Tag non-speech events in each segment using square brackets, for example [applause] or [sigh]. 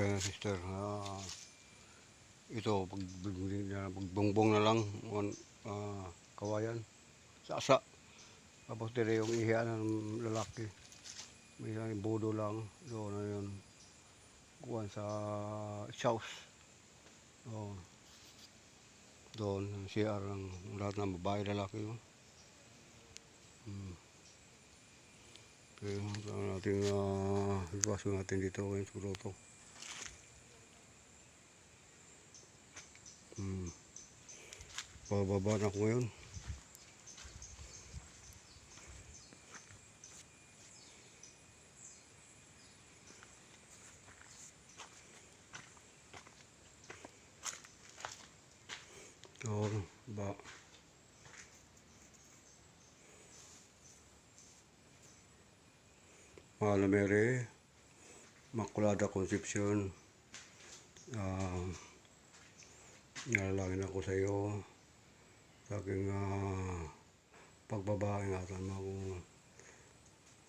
Kaya sister, ah, ito, pag, pagbongbong na lang, one, ah, kawayan, sasa. Tapos dire yung ihian ng lalaki. May isang bodo lang, doon na yun. Kuhan sa house. Oh. Doon, ang CR ng lahat ng babae, lalaki yun. Hmm. Okay, saan natin uh, iwasan natin dito ngayon sa grotto. Bababa na ako ngayon. Ito, ba. Mahal na Mary, Makulada Concepcion, ah, nalalangin ako sa iyo sa aking ah, pagbabae ingatan mo ako.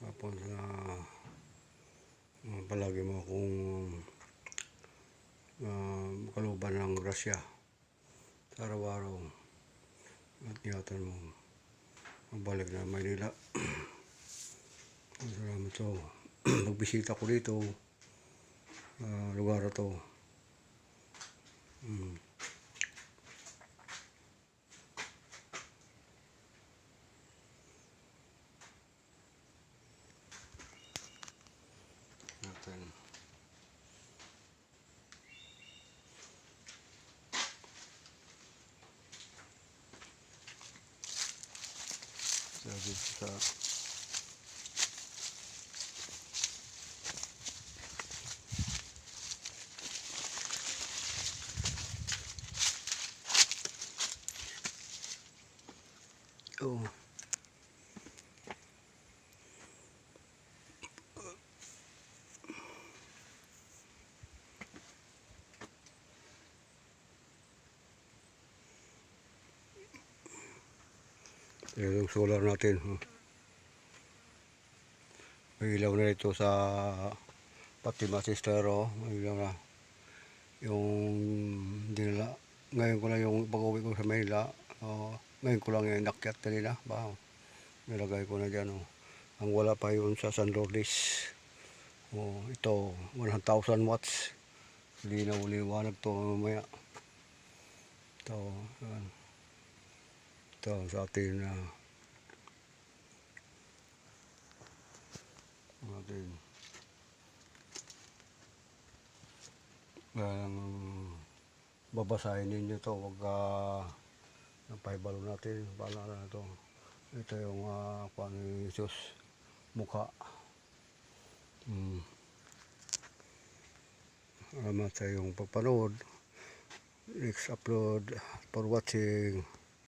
Tapos na palagi mo akong uh, kaluban ng grasya sa araw-araw. At ingatan mo magbalik na Maynila. [clears throat] Salamat so [clears throat] pagbisita ko dito ah, lugar to. Mm. natin sabi sa Oh. Yan yung solar natin. May ilaw na ito sa Fatima Sister. Oh. May ilaw na. Yung dinala. Ngayon ko lang yung pag-uwi ko sa Manila. Oh, ngayon ko lang yung nakyat kanina. Ba, nilagay ko na dyan. Oh. Ang wala pa yun sa San Lourdes. Oh, ito, 1,000 watts. Linaw-liwanag to mamaya. Ito, yan. Ito sa atin na atin. Ang babasahin ninyo to wag uh, napaibalo natin paalala na to. Ito yung uh, Jesus mukha. Mm. salamat sa iyong pagpanood next upload for watching